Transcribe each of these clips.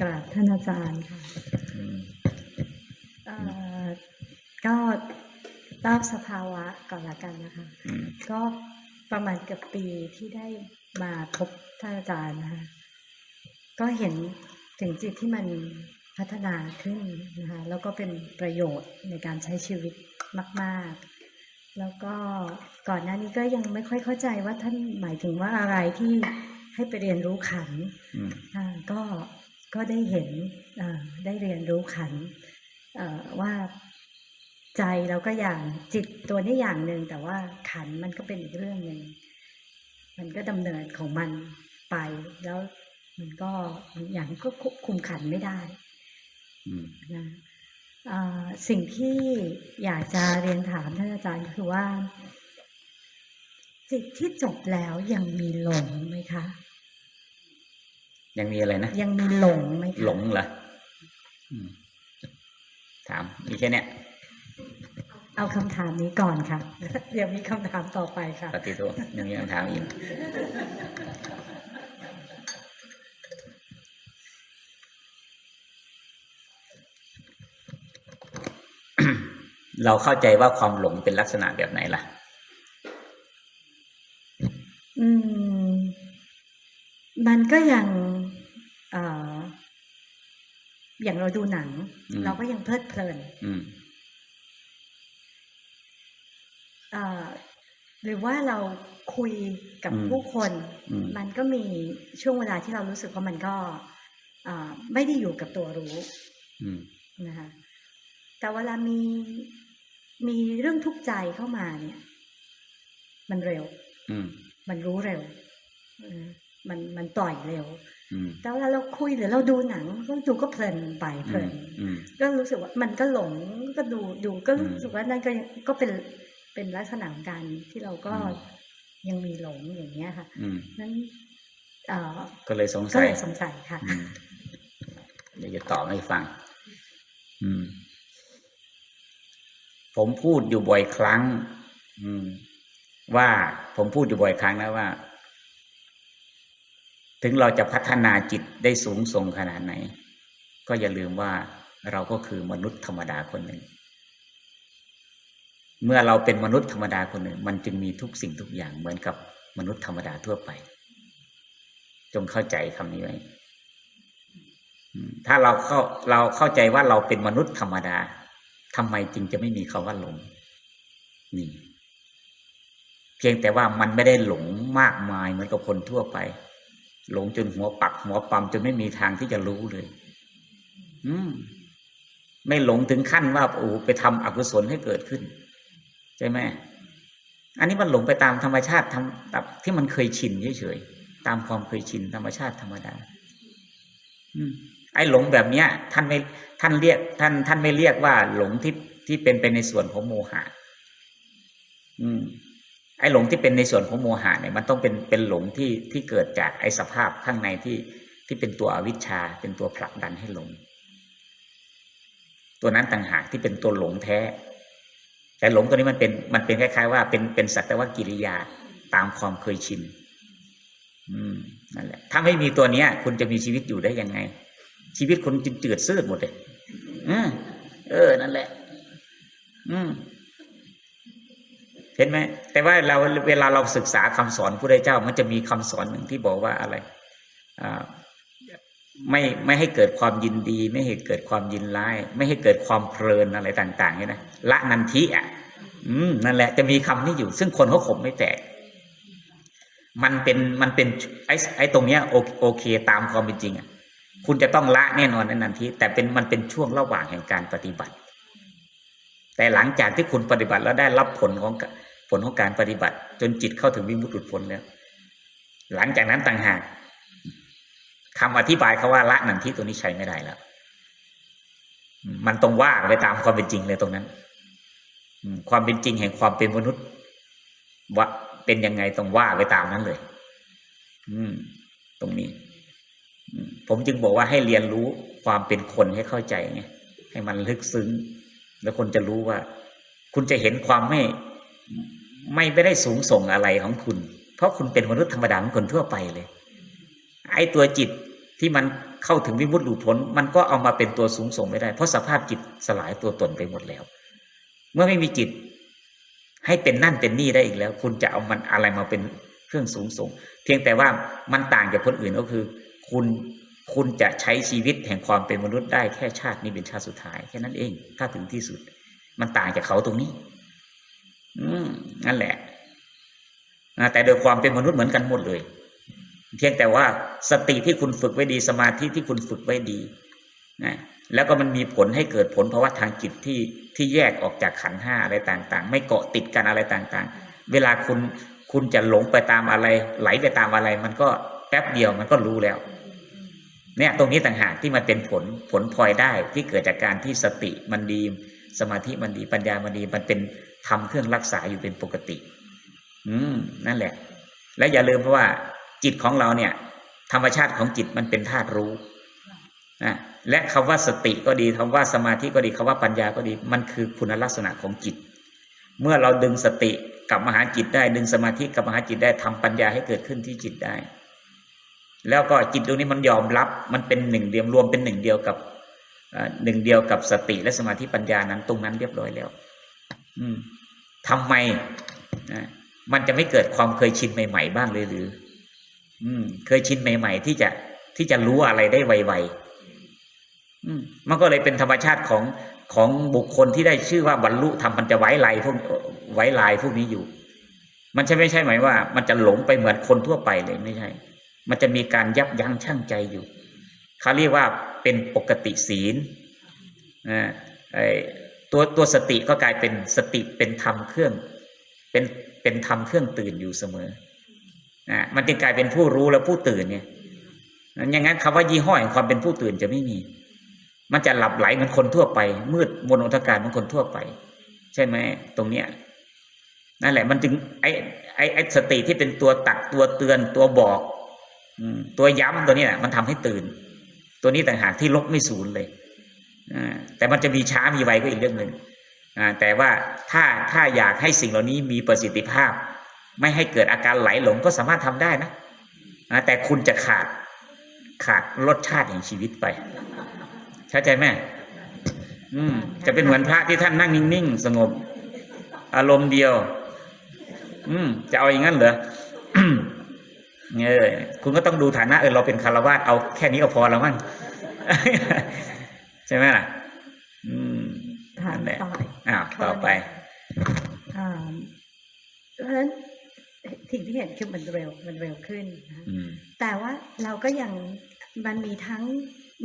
กราบท่านอาจารย์ค่ะอืมเอ่อก็เล่าสภาวะก่อนละกันนะคะอืมก็ประมาณเกือบปีที่ได้มาพบท่านอาจารย์นะคะก็เห็นถึงจิตที่มันพัฒนาขึ้นนะคะแล้วก็เป็นประโยชน์ในการใช้ชีวิตมาก ๆ แล้วก็ก่อนหน้านี้ก็ยังไม่ค่อยเข้าใจว่าท่านหมายถึงว่าอะไรที่ให้ไปเรียนรู้ขันธ์อืมอ่าก็ ก็ได้เห็นอ่าได้เรียนรู้ขันธ์เอ่อว่าใจเราก็อย่างจิตตัวนี้อย่างหนึ่งแต่ว่าขันธ์มันก็เป็นอีกเรื่องหนึ่งมันก็ดำเนินของมันไป แล้วมันก็อย่างก็ควบคุมขันธ์ไม่ได้อืมนะอ่าสิ่งที่อยากจะเรียนถามท่านอาจารย์ก็คือว่า จิตที่จบแล้วยังมีหลงไหมคะ ยังมีอะไรนะยังมีหลงไหมคะหลงเหรออืมถามมีแค่เนี้ยเอาคำถามนี้ก่อนค่ะ เดี๋ยวมีคำถามต่อไปค่ะปฏิโทษยังมีคำถามอีกเราเข้าใจว่าความหลงเป็นลักษณะแบบไหนล่ะ อย่างเราดูหนังอืมเราก็ยังเพลิดเพลินอืมเอ่อหรือว่าเราคุยกับอืมผู้คนอืมมันก็มีช่วงเวลาที่เรารู้สึกว่ามันก็อ่าไม่ได้อยู่กับตัวรู้อืมนะคะแต่เวลามีมีเรื่องทุกข์ใจเข้ามาเนี่ย มันเร็วอืมมันรู้เร็วเออมันมันปล่อยเร็วอืม แต่เวลาเราคุยหรือเราดูหนังก็ดูก็เพลินไปเพลินอืมก็รู้สึกว่ามันก็หลงก็ดูดูก็อืมรู้สึกว่านั่นก็ยังก็เป็นเป็นลักษณะของการที่เราก็อืมยังมีหลงอย่างเงี้ยค่ะอืมนั้นเอ่อก็เลยสงก็สัยเลยสงสัยค่ะอืมเดี๋ยวจะตอบให้ฟัง อืม ผมพูดอยู่บ่อยครั้ง อืม ว่าผมพูดอยู่บ่อยครั้งนะว่า ถึงเราจะพัฒนาจิตได้สูงส่งขนาดไหน ก็อย่าลืมว่าเราก็คือมนุษย์ธรรมดาคนหนึ่ง เมื่อเราเป็นมนุษย์ธรรมดาคนหนึ่ง มันจึงมีทุกสิ่งทุกอย่างเหมือนกับมนุษย์ธรรมดาทั่วไป จงเข้าใจคำนี้ไว้ถ้าเราเข้าเราเข้าใจว่าเราเป็นมนุษย์ธรรมดาทำไมจึงจะไม่มีคำว่าหลงนี่ เพียงแต่ว่ามันไม่ได้หลงมากมายเหมือนกับคนทั่วไป หลงจนหัวปักหัวปั๊มจนไม่มีทางที่จะรู้เลย อืม ไม่หลงถึงขั้นว่าโอ้ไปทำอกุศลให้เกิดขึ้น ใช่ไหมอันนี้มันหลงไปตามธรรมชาติทำแบบที่มันเคยชินเฉยๆตามความเคยชินธรรมชาติธรรมดา อืมไอ้หลงแบบเนี้ย ท่านไม่ท่านเรียก ท่าน ท่านไม่เรียกว่าหลงที่ที่เป็นไปในส่วนของโมหะ อืม ไอ้หลงที่เป็นในส่วนของโมหะเนี่ยมันต้องเป็นเป็นหลงที่ที่เกิดจากไอ้สภาพข้างในที่ที่เป็นตัวอวิชชา เป็นตัวผลักดันให้หลง ตัวนั้นต่างหากที่เป็นตัวหลงแท้ แต่หลงตัวนี้มันเป็นมันเป็นคล้าย ๆ ว่าเป็นเป็นสักแต่ว่ากิริยาตามความเคยชินอืมนั่นแหละ ถ้าไม่มีตัวเนี้ย คุณจะมีชีวิตอยู่ได้ยังไง ชีวิตคุณจึงจืดชืดหมดเลยอืมเออ นั่นแหละ อืม เห็นไหมแต่ว่าเราเวลาเราศึกษาคำสอนพระเจ้า มันจะมีคำสอนหนึ่งที่บอกว่าอะไรอ่าไม่ไม่ให้เกิดความยินดี ไม่ให้เกิดความยินร้าย ไม่ให้เกิดความเพลินอะไรต่างๆเนี่ยนะละนันทิอะอืมนั่นแหละจะมีคำนี้อยู่ ซึ่งคนเขาขมไม่แตก มันเป็นมันเป็นไอ้ไอ้ตรงเนี้ยโอโอเคตามความเป็นจริงอะคุณจะต้องละแน่นอนในนันทีแต่เป็นมันเป็นช่วงระหว่างแห่งการปฏิบัติ แต่หลังจากที่คุณปฏิบัติแล้วได้รับผลของ ผลของการปฏิบัติ จนจิตเข้าถึงวิมุตติหลุดพ้นแล้ว หลังจากนั้นต่างหากคำอธิบายเขาว่าละนันทีตัวนี้ใช้ไม่ได้แล้ว มันต้องว่าไปตามความเป็นจริงเลยตรงนั้น ความเป็นจริงแห่งความเป็นมนุษย์ว่าเป็นยังไงต้องว่าไปตามนั้นเลย อืม ตรงนี้ ผมจึงบอกว่าให้เรียนรู้ความเป็นคนให้เข้าใจไงให้มันลึกซึ้ง แล้วคนจะรู้ว่า คุณจะเห็นความไม่ ไม่ไม่ได้สูงส่งอะไรของคุณ เพราะคุณเป็นมนุษย์ธรรมดาคนทั่วไปเลย ไอ้ตัวจิตที่มันเข้าถึงวิมุตติหลุดพ้น มันก็เอามาเป็นตัวสูงส่งไม่ได้ เพราะสภาพจิตสลายตัวตนไปหมดแล้ว เมื่อไม่มีจิต ให้เป็นนั่นเป็นนี่ได้อีกแล้ว คุณจะเอามันอะไรมาเป็นเครื่องสูงส่ง เพียงแต่ว่ามันต่างจากคนอื่นก็คือ คุณคุณจะใช้ชีวิตแห่งความเป็นมนุษย์ได้แค่ชาตินี้เป็นชาติสุดท้ายแค่นั้นเอง ถ้าถึงที่สุด มันต่างจากเขาตรงนี้ นั่นแหละแต่โดยความเป็นมนุษย์เหมือนกันหมดเลย เพียงแต่ว่าสติที่คุณฝึกไว้ดีสมาธิที่คุณฝึกไว้ดีนะแล้วก็มันมีผลให้เกิดผลภาวะทางจิตที่ที่แยกออกจากขันห้าอะไรต่าง ๆ ไม่เกาะติดกันอะไรต่างๆ เวลาคุณคุณจะหลงไปตามอะไร ไหลไปตามอะไร มันก็แป๊บเดียวมันก็รู้แล้ว เนี่ยตรงนี้ต่างหากที่มันเป็นผลผลพลอยได้ที่เกิดจากการที่สติมันดี สมาธิมันดีปัญญามันดีมันเป็น ทำเครื่องรักษาอยู่เป็นปกติ อืมนั่นแหละ และอย่าลืมเพราะว่า จิตของเราเนี่ย ธรรมชาติของจิตมันเป็นธาตุรู้นะและคำว่าสติก็ดีคำว่าสมาธิก็ดีคำว่าปัญญาก็ดี มันคือคุณลักษณะของจิต เมื่อเราดึงสติกลับมาหาจิตได้ ดึงสมาธิกลับมาหาจิตได้ทำปัญญาให้เกิดขึ้นที่จิตได้ แล้วก็จิตตรงนี้มันยอมรับมันเป็นหนึ่งเดียวรวมเป็นหนึ่งเดียวกับหนึ่งเดียวกับสติและสมาธิปัญญานั้นตรงนั้นเรียบร้อยแล้ว อืม ทำไมมันจะไม่เกิดความเคยชินใหม่ ๆ บ้างเลยหรือ อืม เคยชินใหม่ ๆ ที่จะที่จะรู้อะไรได้ไวๆอืมมันก็เลยเป็นธรรมชาติของของบุคคลที่ได้ชื่อว่าบรรลุธรรมมันจะไว้ลายพวกไว้ลายพวกนี้อยู่ มันใช่ไม่ใช่หมายว่า มันจะหลงไปเหมือนคนทั่วไปเลยไม่ใช่ มันจะมีการยับยั้งชั่งใจอยู่เขาเรียกว่าเป็นปกติศีลอ่าไอ ตัวตัวสติก็กลายเป็นสติเป็นธรรมเครื่อง เป็นเป็นธรรมเครื่องตื่นอยู่เสมออ่ามันจึงกลายเป็นผู้รู้และผู้ตื่นเนี่ยอย่างนั้นคำว่ายี่ห้อแห่งความเป็นผู้ตื่นจะไม่มี มันจะหลับไหลเหมือนคนทั่วไป มืดมนอนตการเหมือนคนทั่วไป ใช่ไหมตรงเนี้ยนั่นแหละ มันจึงไอ้ไอ้ไอ้สติที่เป็นตัวตักตัวเตือนตัวบอกอืตัวย้ำตัวนี้แหละมันทำให้ตื่น ตัวนี้ต่างหากที่ลบไม่ศูนย์เลย แต่มันจะมีช้ามีไวก็อีกเรื่องหนึ่งแต่ว่าถ้าถ้าอยากให้สิ่งเหล่านี้มีประสิทธิภาพ ไม่ให้เกิดอาการไหลหลงก็สามารถทำได้นะแต่คุณจะขาดขาดรสชาติแห่งชีวิตไปเข้าใจไหมอืม จะเป็นเหมือนพระที่ท่านนั่งนิ่งๆ สงบ อารมณ์เดียว อืม จะเอาอย่างนั้นเหรอเออคุณก็ต้องดูฐานะเออเราเป็นคารวาสเอาแค่นี้ก็พอแล้วมั้ง ใช่ไหมล่ะ อืมถามนั่นแหละต่ออ้าวต่อไปอ่าเพราะฉะนั้นสิ่งที่เห็นคือมันเร็วมันเร็วขึ้นนะอืมแต่ว่าเราก็ยังมันมีทั้ง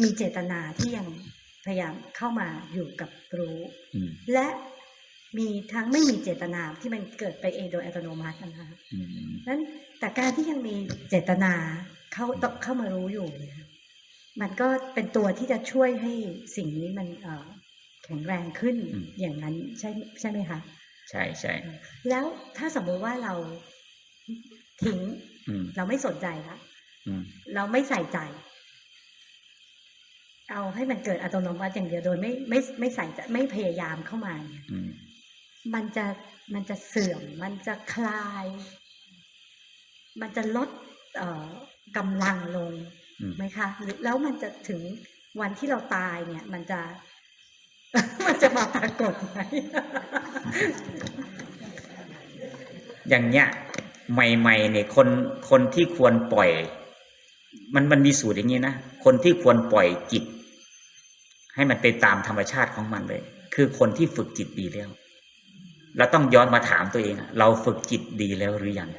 มีเจตนาที่ยังพยายามเข้ามาอยู่กับรู้อืมและมีทั้งไม่มีเจตนาที่มันเกิดไปเองโดยอัตโนมัตินะคะอืมนั้นแต่การที่ยังมีเจตนาเข้าต้องเข้ามารู้อยู่เนี่ย มันก็เป็นตัวที่จะช่วยให้สิ่งนี้มันเอ่อแข็งแรงขึ้นอย่างนั้นใช่ใช่ไหมคะใช่ใช่แล้วถ้าสมมุติว่าเราทิ้งอืมเราไม่สนใจละอืมเราไม่ใส่ใจ เอาให้มันเกิดอัตโนมัติอย่างเดียวโดยไม่ไม่ไม่ใส่ใจไม่พยายามเข้ามาเนี่ยอืมมันจะมันจะเสื่อม มันจะคลาย มันจะลดเอ่อกำลังลงอืม ไหมคะหรือแล้วมันจะถึงวันที่เราตายเนี่ย มันจะ มันจะมาปรากฏไหมอย่างเนี้ยใหม่ๆเนี่ยคนคนที่ควรปล่อย มันมันมีสูตรอย่างนี้นะคนที่ควรปล่อยจิต ให้มันไปตามธรรมชาติของมันเลย คือคนที่ฝึกจิตดีแล้ว เราต้องย้อนมาถามตัวเองอะเราฝึกจิตดีแล้วหรือยัง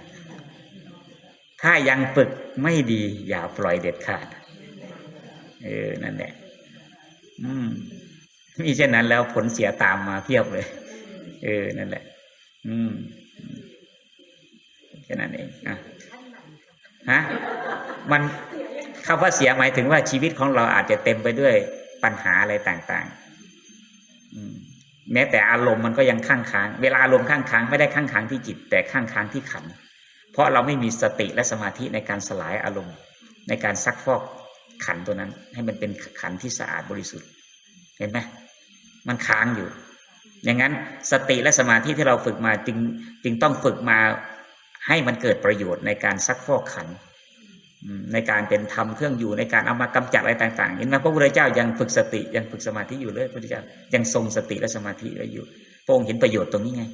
ถ้ายังฝึกไม่ดี อย่าปล่อยเด็ดขาด เออ นั่นแหละ อืมมิเช่นนั้นแล้วผลเสียตามมาเพียบเลย เออ นั่นแหละ อืมแค่นั้นเองอะฮะ มันคำว่าเสียหมายถึงว่าชีวิตของเราอาจจะเต็มไปด้วยปัญหาอะไรต่างๆอมแม้แต่อารมณ์มันก็ยังข้างค้าง เวลาอารมณ์ข้างค้างไม่ได้ข้างค้างที่จิต แต่ข้างค้างที่ขันธ เพราะเราไม่มีสติและสมาธิในการสลายอารมณ์ ในการซักฟอกขันตัวนั้น ให้มันเป็นขันที่สะอาดบริสุทธิ์ เห็นไหมมันค้างอยู่ อย่างนั้นสติและสมาธิที่เราฝึกมาจึงจึงต้องฝึกมาให้มันเกิดประโยชน์ในการซักฟอกขัน ในการเป็นธรรมเครื่องอยู่ในการเอามากำจัดอะไรต่างๆเห็นไหมพระพุทธเจ้ายังฝึกสติยังฝึกสมาธิอยู่เลยพระพุทธเจ้ายังทรงสติและสมาธิไว้อยู่ พระองค์เห็นประโยชน์ตรงนี้ไง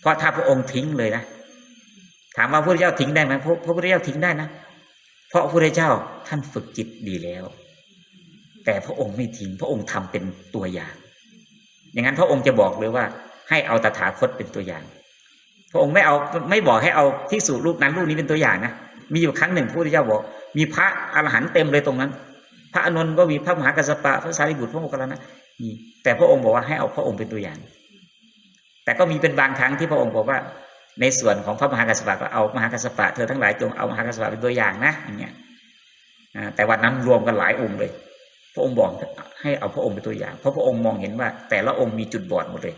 เพราะถ้าพระองค์ทิ้งเลยนะามว่าพระพุทธเจ้าทิ้งได้ไหมพระพระพุทธเจ้าทิ้งได้นะเพราะพระพุทธเจ้าท่านฝึกจิตดีแล้ว แต่พระองค์ไม่ทิ้งพระองค์ทำเป็นตัวอย่าง อย่างนั้นพระองค์จะบอกเลยว่า ให้เอาตถาคตเป็นตัวอย่าง พระองค์ไม่เอาไม่บอกให้เอาที่สูรูปนั้นรูปนี้เป็นตัวอย่างนะมีอยู่ครั้งหนึ่งพระพุทธเจ้าบอก มีพระอรหันต์เต็มเลยตรงนั้น พระอานนท์ก็มีพระมหากัสสปะพระสารีบุตรพระโมคคัลลานะแต่พระองค์บอกว่าให้เอาพระองค์เป็นตัวอย่าง แต่ก็มีเป็นบางครั้งที่พระองค์บอกว่า ในส่วนของพระมหากัสสปะก็เอามหากัสสปะเธอทั้งหลายจงเอามหากัสสปะเป็นตัวอย่างนะอย่างเงี้ยแต่วันนั้นรวมกันหลายองค์เลย พระองค์บอกให้เอาพระองค์เป็นตัวอย่าง เพราะพระองค์มองเห็นว่า แต่ละองค์มีจุดบอดหมดเลย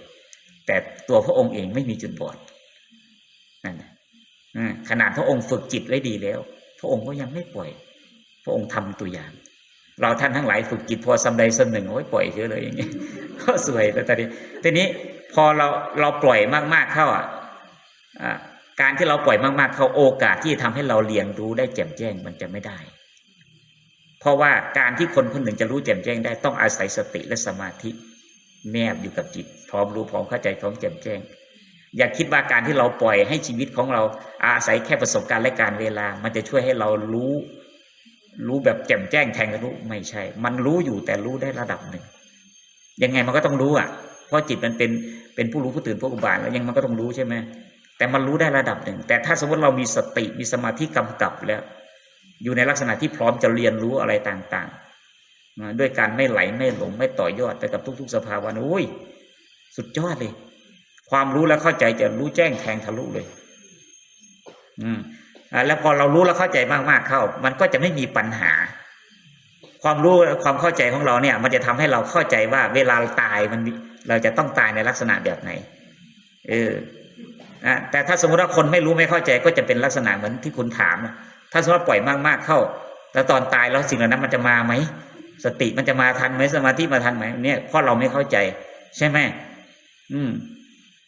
แต่ตัวพระองค์เองไม่มีจุดบอดนั่นขนาดพระองค์ฝึกจิตไว้ดีแล้ว พระองค์ก็ยังไม่ปล่อย พระองค์ทำตัวอย่าง เราท่านทั้งหลายฝึกจิตพอสำใดสำหนึ่งโอ้ยปล่อยเฉยเลยอย่างเงี้ยก็สวยแต่ตอนนี้ทีนี้พอเราเราปล่อยมากๆเข้าอะ การที่เราปล่อยมากๆ เขาโอกาสที่จะทำให้เราเรียนรู้ได้แจ่มแจ้งมันจะไม่ได้ เพราะว่าการที่คนคนหนึ่งจะรู้แจ่มแจ้งได้ต้องอาศัยสติและสมาธิ แนบอยู่กับจิต พร้อมรู้พร้อมเข้าใจพร้อมแจ่มแจ้ง อย่าคิดว่าการที่เราปล่อยให้ชีวิตของเราอาศัยแค่ประสบการณ์และการเวลา มันจะช่วยให้เรารู้รู้แบบแจ่มแจ้งแทงทะลุไม่ใช่ มันรู้อยู่แต่รู้ได้ระดับหนึ่ง ยังไงมันก็ต้องรู้อะ เพราะจิตมันเป็นเป็นผู้รู้ผู้ตื่นผู้อุบานแล้วยังมันก็ต้องรู้ใช่ไหม แต่มันรู้ได้ระดับหนึ่ง แต่ถ้าสมมติเรามีสติมีสมาธิกำกับแล้ว อยู่ในลักษณะที่พร้อมจะเรียนรู้อะไรต่างๆ ด้วยการไม่ไหลไม่หลงไม่ต่อยอดไปกับทุก ๆ สภาวะโอ้ยสุดยอดเลย ความรู้และเข้าใจจะรู้แจ้งแทงทะลุเลย อืมแล้วพอเรารู้และเข้าใจมากๆเข้า มันก็จะไม่มีปัญหา ความรู้ความเข้าใจของเราเนี่ย มันจะทำให้เราเข้าใจว่า เวลาตายมันเราจะต้องตายในลักษณะแบบไหน เออ อะแต่ถ้าสมมติว่าคนไม่รู้ไม่เข้าใจก็จะเป็นลักษณะเหมือนที่คุณถาม ถ้าสมมติว่าปล่อยมากๆเข้า แล้วตอนตายแล้วสิ่งเหล่านั้นมันจะมาไหมสติมันจะมาทันไหมสมาธิมาทันไหมเนี่ยเพราะเราไม่เข้าใจ ใช่ไหมอืม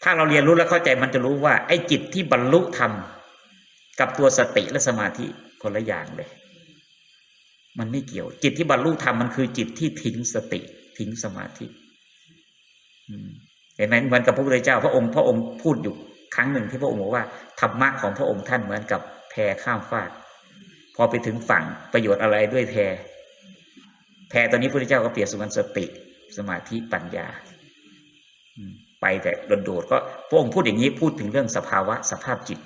ถ้าเราเรียนรู้และเข้าใจมันจะรู้ว่า ไอ้จิตที่บรรลุธรรมกับตัวสติและสมาธิคนละอย่างเลย มันไม่เกี่ยว จิตที่บรรลุธรรมมันคือจิตที่ทิ้งสติ ทิ้งสมาธิเห็นไหมเหมือนกับพระพุทธเจ้า พระองค์พระองค์พูดอยู่ ครั้งหนึ่งที่พระองค์บอกว่าธรรมะของพระองค์ท่านเหมือนกับแพข้ามฟากพอไปถึงฝั่งประโยชน์อะไรด้วยแพแพตอนนี้พระพุทธเจ้าก็เปรียบเสมือนสติสมาธิปัญญาไปแต่โดดๆก็พระองค์พูดอย่างนี้พูดถึงเรื่องสภาวะ สภาพจิต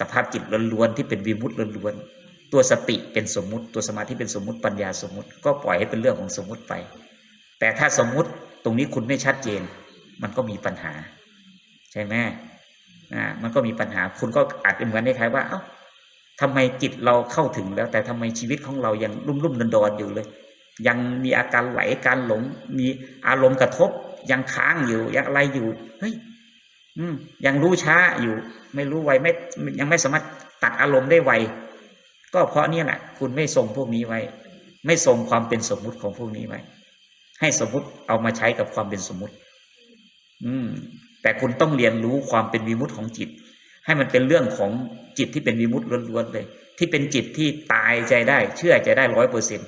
สภาพจิตล้วนๆที่เป็นวิมุตติล้วนๆตัวสติเป็นสมมุติ ตัวสมาธิเป็นสมมุติปัญญาสมมุติ ก็ปล่อยให้เป็นเรื่องของสมมุติไป แต่ถ้าสมมุติตรงนี้คุณไม่ชัดเจน มันก็มีปัญหา ใช่ไหม อ่ามันก็มีปัญหาคุณก็อาจจะเหมือนในคล้ายๆว่า เอ้าทำไมจิตเราเข้าถึงแล้ว แต่ทำไมชีวิตของเรายังรุ่มรุ่มดอนดอนอยู่เลย ยังมีอาการไหลการหลง มีอารมณ์กระทบ ยังค้างอยู่ยังอะไรอยู่เฮ้ยอืมยังรู้ช้าอยู่ ไม่รู้ไวไม่ยังไม่สามารถตัดอารมณ์ได้ไวก็เพราะเนี่ยแหละคุณไม่ทรงพวกนี้ไว้ ไม่ทรงความเป็นสมมุติของพวกนี้ไว้ ให้สมมุติเอามาใช้กับความเป็นสมมุติ อืม แต่คุณต้องเรียนรู้ความเป็นวิมุตของจิต ให้มันเป็นเรื่องของจิตที่เป็นวิมุตล้วนๆเลย ที่เป็นจิตที่ตายใจได้ เชื่อใจได้ร้อยเปอร์เซ็น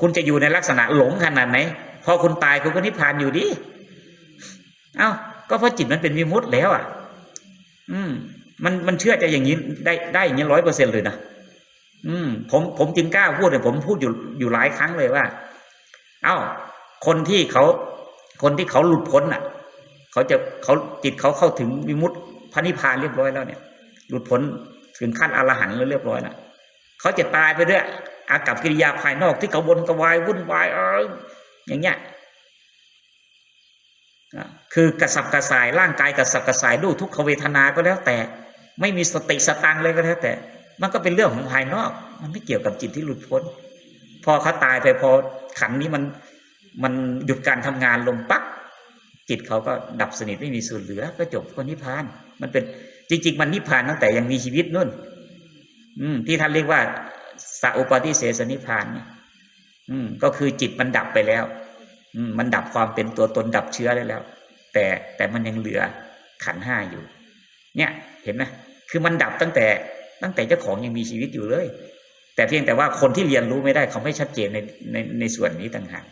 คุณจะอยู่ในลักษณะหลงขนาดไหนพอคุณตายคุณก็นิพพานอยู่ดิเอ้าก็เพราะจิตมันเป็นวิมุตแล้วอะ อืม มันมันเชื่อใจอย่างนี้ได้ได้อย่างนี้ร้อยเปอร์เซ็นเลยนะอืม ผมผมจึงกล้าพูดเลยผมพูดอยู่อยู่หลายครั้งเลยว่า เอ้า คนที่เขาคนที่เขาหลุดพ้นอะ เขาจะเขาจิตเขาเข้าถึงวิมุตติพระนิพพานเรียบร้อยแล้วเนี่ย หลุดพ้นถึงขั้นอรหันต์แล้วเรียบร้อยนะเขาจะตายไปด้วยอากับกิริยาภายนอกที่เขาวนกระวายวุ่นวายเอออย่างเงี้ยคือกระสับกระส่ายร่างกายกระสับกระส่ายดูทุกขเวทนาก็แล้วแต่ ไม่มีสติสตังเลยก็แล้วแต่ มันก็เป็นเรื่องของภายนอก มันไม่เกี่ยวกับจิตที่หลุดพ้น พอเขาตายไปพอขันนี้มันมันหยุดการทำงานลงปั๊บ จิตเขาก็ดับสนิทไม่มีส่วนเหลือ ก็จบก็นิพพาน มันเป็นจริง ๆ มันนิพพานตั้งแต่ยังมีชีวิตนู่น อืม ที่ท่านเรียกว่าสัพปฏิเสสนิพพานเนี่ยอืม ก็คือจิตมันดับไปแล้ว อืม มันดับความเป็นตัวตนดับเชื้อได้แล้ว แต่แต่มันยังเหลือขันห้าอยู่ เนี่ย เห็นไหมคือมันดับตั้งแต่ตั้งแต่เจ้าของยังมีชีวิตอยู่เลย แต่เพียงแต่ว่าคนที่เรียนรู้ไม่ได้เขาไม่ชัดเจนในในในส่วนนี้ต่างหาก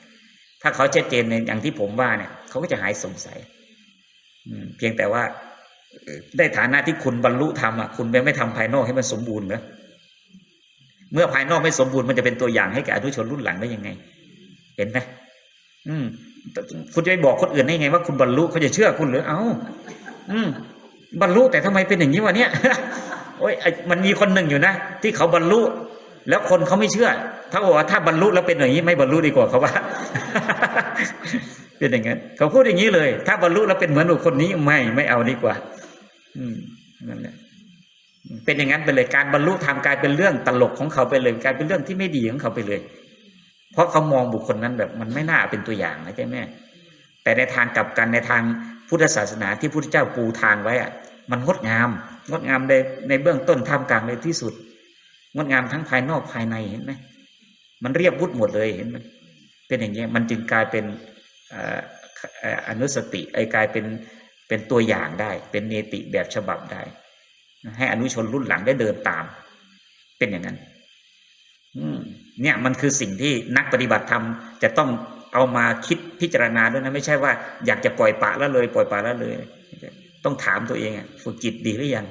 ถ้าเขาชัดเจนในอย่างที่ผมว่าเนี่ยเขาก็จะหายสงสัยอืมเพียงแต่ว่าได้ฐานะที่คุณบรรลุธรรมอะคุณไปไม่ทำภายนอกให้มันสมบูรณ์เหรอเมื่อภายนอกไม่สมบูรณ์มันจะเป็นตัวอย่างให้แก่อนุชนรุ่นหลังได้ยังไง เห็นไหมอืมคุณจะไปบอกคนอื่นได้ไง ว่าคุณบรรลุเขาจะเชื่อคุณหรือเอ้าอืม บรรลุแต่ทำไมเป็นอย่างนี้วะเนี่ยโอ้ยมันมีคนหนึ่งอยู่นะที่เขาบรรลุ แล้วคนเขาไม่เชื่อถ้าบอกว่าถ้าบรรลุแล้วเป็นอย่างนี้ไม่บรรลุดีกว่าเขาว่า เป็นอย่างนั้นเขาพูดอย่างนี้เลย ถ้าบรรลุแล้วเป็นเหมือนคนนี้ไม่ไม่เอาดีกว่า อืมนั่นแหละเป็นอย่างนั้นไปเลยการบรรลุธรรมกลายเป็นเรื่องตลกของเขาไปเลยกลายเป็นเรื่องที่ไม่ดีของเขาไปเลย เพราะเขามองบุคคลนั้นแบบมันไม่น่าเป็นตัวอย่างนะใช่ไหมแต่ในทางกลับกันในทางพุทธศาสนาที่พระพุทธเจ้าปูทางไว้อะมันงดงาม งดงามในในเบื้องต้นท่ามกลางในที่สุด งดงามทั้งภายนอกภายในเห็นไหมมันเรียบวุฒหมดเลยเห็นไหมเป็นอย่างเงี้ยมันจึงกลายเป็นอนุสติไอ้กลายเป็นเป็นตัวอย่างได้ เป็นเนติแบบฉบับได้ ให้อนุชนรุ่นหลังได้เดินตาม เป็นอย่างนั้นเนี่ยมันคือสิ่งที่นักปฏิบัติธรรมจะต้องเอามาคิดพิจารณาด้วยนะไม่ใช่ว่าอยากจะปล่อยปะละเลย ปล่อยปะละเลย ต้องถามตัวเองฝึกจิตดีหรือยัง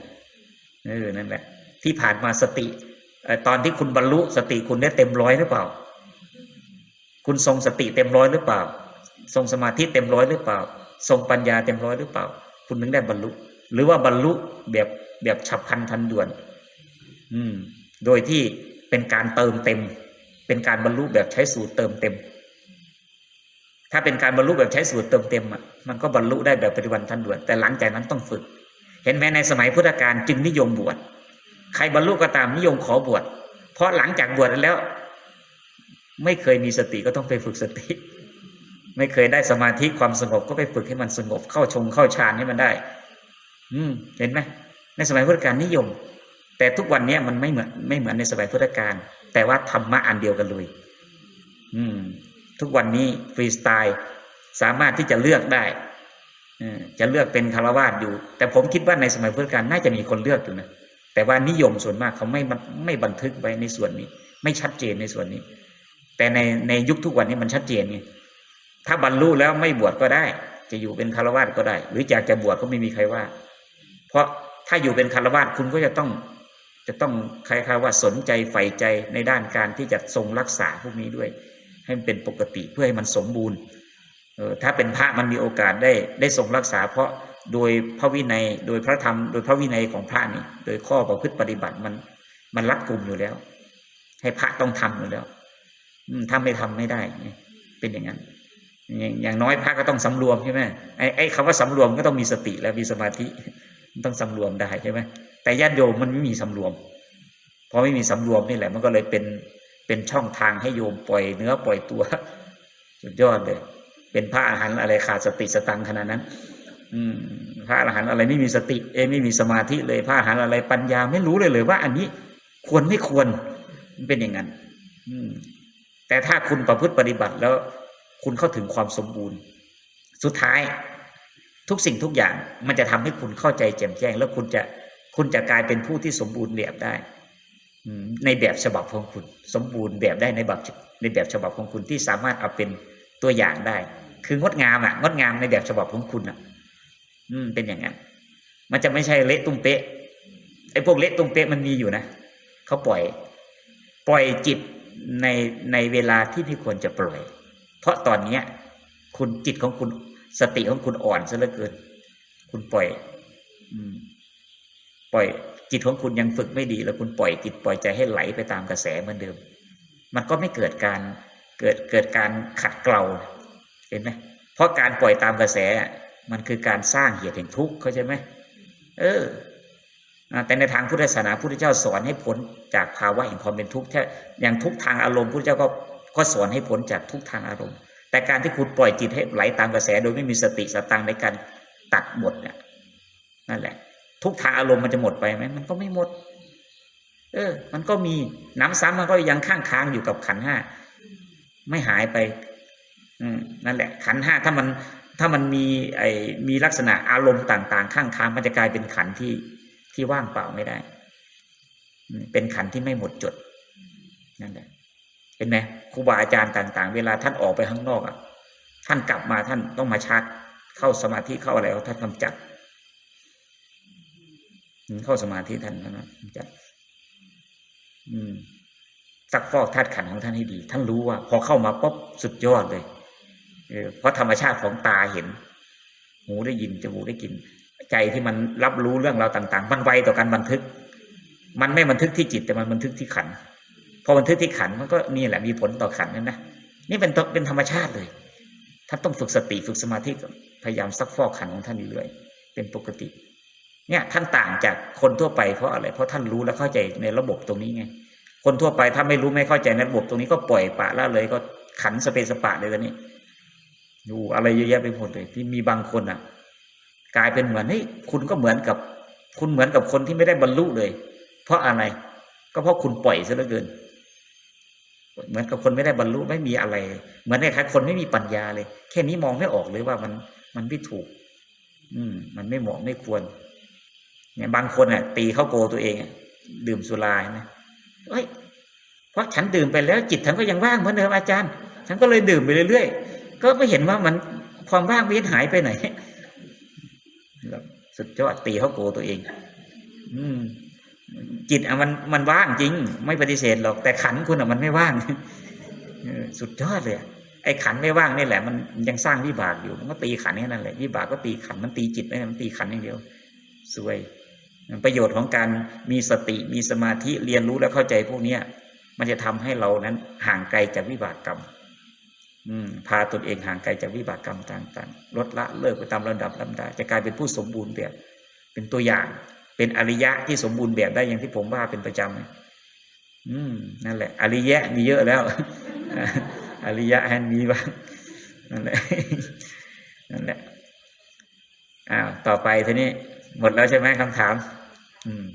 เออนั่นแหละที่ผ่านมาสติ ตอนที่คุณบรรลุสติคุณได้เต็มร้อยหรือเปล่า คุณทรงสติเต็มร้อยหรือเปล่า ทรงสมาธิเต็มร้อยหรือเปล่า ทรงปัญญาเต็มร้อยหรือเปล่า คุณถึงได้บรรลุ หรือว่าบรรลุแบบแบบฉับพลันทันด่วน อืม โดยที่เป็นการเติมเต็ม เป็นการบรรลุแบบใช้สูตรเติมเต็ม ถ้าเป็นการบรรลุแบบใช้สูตรเติมเต็มอะ มันก็บรรลุได้แบบปฏิบัติทันด่วน แต่หลังจากนั้นต้องฝึก เห็นไหมในสมัยพุทธกาลจึงนิยมบวช ใครบรรลุก็ตามนิยมขอบวชเพราะหลังจากบวชแล้ว ไม่เคยมีสติก็ต้องไปฝึกสติ ไม่เคยได้สมาธิความสงบก็ไปฝึกให้มันสงบ เข้าชงเข้าฌานให้มันได้ อืม เห็นไหมในสมัยพุทธกาลนิยม แต่ทุกวันเนี้ยมันไม่เหมือนไม่เหมือนในสมัยพุทธกาลแต่ว่าธรรมะอันเดียวกันเลย อืม ทุกวันนี้ฟรีสไตล์สามารถที่จะเลือกได้ออจะเลือกเป็นคารวาสอยู่ แต่ผมคิดว่าในสมัยพุทธกาลน่าจะมีคนเลือกอยู่นะ แต่ว่านิยมส่วนมากเขาไม่ไม่บันทึกไว้ในส่วนนี้ ไม่ชัดเจนในส่วนนี้ แต่ในในยุคทุกวันนี้มันชัดเจนไงถ้าบรรลุแล้วไม่บวชก็ได้ จะอยู่เป็นคารวาสก็ได้ หรืออยากจะบวชก็ไม่มีใครว่า เพราะถ้าอยู่เป็นคารวาสคุณก็จะต้อง จะต้องคล้ายๆว่าสนใจใฝ่ใจในด้านการที่จะทรงรักษาพวกนี้ด้วย ให้มันเป็นปกติเพื่อให้มันสมบูรณ์ถ้าเป็นพระมันมีโอกาสได้ได้ทรงรักษา เพราะ โดยพระวินัย โดยพระธรรม โดยพระวินัยของพระนี่ โดยข้อประพฤติปฏิบัติมัน มันรัดกลุ่มอยู่แล้ว ให้พระต้องทำอยู่แล้วอืมถ้าไม่ทำไม่ได้ เป็นอย่างนั้น อย่างน้อยพระก็ต้องสำรวมใช่ไหมไอ้ไอ้คำว่าสำรวมก็ต้องมีสติและมีสมาธิต้องสำรวมได้ใช่ไหมแต่ญาติโยมมันไม่มีสำรวมพอไม่มีสำรวมนี่แหละ มันก็เลยเป็นเป็นช่องทางให้โยมปล่อยเนื้อปล่อยตัว สุดยอดเลย เป็นพระอาหารอะไรขาดสติสตังขนาดนั้น พระอรหันต์อะไรไม่มีสติ เอไม่มีสมาธิเลยพระอรหันต์อะไรปัญญาไม่รู้เลยเลยว่า อันนี้ควรไม่ควรมันเป็นอย่างนั้นแต่ถ้าคุณประพฤติปฏิบัติแล้ว คุณเข้าถึงความสมบูรณ์ สุดท้ายทุกสิ่งทุกอย่างมันจะทำให้คุณเข้าใจแจ่มแจ้ง แล้วคุณจะคุณจะกลายเป็นผู้ที่สมบูรณ์แบบได้อในแบบฉบับของคุณ สมบูรณ์แบบได้ในแบบในแบบฉบับของคุณที่สามารถเอาเป็นตัวอย่างได้ คืองดงามอะงดงามในแบบฉบับของคุณอะ อืม เป็นอย่างนั้น มันจะไม่ใช่เละตุ้มเป๊ะไอ้พวกเละตุ้มเป๊ะมันมีอยู่นะเขาปล่อย ปล่อยจิตในในเวลาที่ไม่ควรจะปล่อย เพราะตอนเนี้ย คุณจิตของคุณสติของคุณอ่อนซะเหลือเกิน คุณปล่อย อืม ปล่อยจิตของคุณยังฝึกไม่ดี แล้วคุณปล่อยจิตปล่อยใจให้ไหลไปตามกระแสเหมือนเดิม มันก็ไม่เกิดการเกิดเกิดการขัดเกลาเห็นไหมเพราะการปล่อยตามกระแสอะ มันคือการสร้างเหตุแห่งทุกข์เข้าใจไหมเออแต่ในทางพุทธศาสนาพุทธเจ้าสอนให้พ้นจากภาวะแห่งความเป็นทุกข์แค่อย่างทุกทางอารมณ์พุทธเจ้าก็ก็สอนให้พ้นจากทุกทางอารมณ์ แต่การที่คุณปล่อยจิตให้ไหลตามกระแสโดยไม่มีสติสตังในการตัดหมดเนี่ยนั่นแหละ ทุกทางอารมณ์มันจะหมดไปไหมมันก็ไม่หมด เออ มันก็มีน้ำซ้ำมันก็ยังข้างค้างอยู่กับขันห้าไม่หายไป อืมนั่นแหละ ขันห้าถ้ามัน ถ้ามันมีไอ้มีลักษณะอารมณ์ต่าง ๆ ข้างค้างมันจะกลายเป็นขันที่ที่ว่างเปล่าไม่ได้ เป็นขันที่ไม่หมดจดนั่นแหละเห็นไหมครูบาอาจารย์ต่าง ๆ เวลาท่านออกไปข้างนอกอะ ท่านกลับมาท่านต้องมาชาร์จเข้าสมาธิเข้าอะไรท่านกำจัดเข้าสมาธิท่านนะจัดอืมซักฟอกธาตุขันของท่านให้ดี ท่านรู้ว่า พอเข้ามาปุ๊บสุดยอดเลย เพราะธรรมชาติของตาเห็น หูได้ยินจมูกได้กลินใจที่มันรับรู้เรื่องราวต่าง ๆ มันไวต่อการบันทึก มันไม่บันทึกที่จิตแต่มันบันทึกที่ขันพอบันทึกที่ขันมันก็นี่แหละมีผลต่อขันนั่นนะนี่เป็นเป็นธรรมชาติเลยท่านต้องฝึกสติฝึกสมาธิพยายามซักฟอกขันของท่านอยู่เรื่อยเป็นปกติ เนี่ยท่านต่างจากคนทั่วไปเพราะอะไรเพราะท่านรู้และเข้าใจในระบบตรงนี้ไงคนทั่วไปถ้าไม่รู้ไม่เข้าใจในระบบตรงนี้ก็ปล่อยปะละเลยก็ขันสเปสปะเลยตอนนี้ ดูอะไรเยอะแยะไปหมดเลยที่มีบางคนอะ กลายเป็นเหมือนเฮ้ยคุณก็เหมือนกับ คุณเหมือนกับคนที่ไม่ได้บรรลุเลย เพราะอะไร ก็เพราะคุณปล่อยซะเหลือเกิน เหมือนกับคนไม่ได้บรรลุไม่มีอะไร เหมือนคล้ายคนไม่มีปัญญาเลย แค่นี้มองไม่ออกเลยว่ามันมันไม่ถูก อืม มันไม่เหมาะไม่ควรเนี่ยบางคนอะ ตีเข้าโกตัวเองดื่มสุราเห็นะเอ้ยเพราะฉันดื่มไปแล้ว จิตฉันก็ยังว่างเหมือนเดิมอาจารย์ ฉันก็เลยดื่มไปเรื่อย ก็ไม่เห็นว่ามันความว่างไม่หายไปไหนสุดยอดตีเขาโกตัวเอง อืมจิตอะมันมันว่างจริง ไม่ปฏิเสธหรอก แต่ขันคุณอะมันไม่ว่างสุดยอดเลยไอ้ขันไม่ว่างนี่แหละ มันยังสร้างวิบากอยู่ มันก็ตีขันแค่นั้นแหละวิบากก็ตีขันมันตีจิตไม่ได้มันตีขันอย่างเดียวสวย ประโยชน์ของการมีสติมีสมาธิเรียนรู้และเข้าใจพวกเนี้ยมันจะทำให้เรานั้นห่างไกลจากวิบากกรรม พาตนเองห่างไกลจากวิบากกรรมต่างๆลดละเลิกไปตามระดับลำดับจะกลายเป็นผู้สมบูรณ์แบบ เป็นตัวอย่าง เป็นอริยะที่สมบูรณ์แบบได้อย่างที่ผมว่าเป็นประจำอืมนั่นแหละ อริยะมีเยอะแล้ว อริยะให้มีบ้างนั่นแหละนั่นแหละอ้าวต่อไปทีนี้ หมดแล้วใช่ไหมคำถาม อืม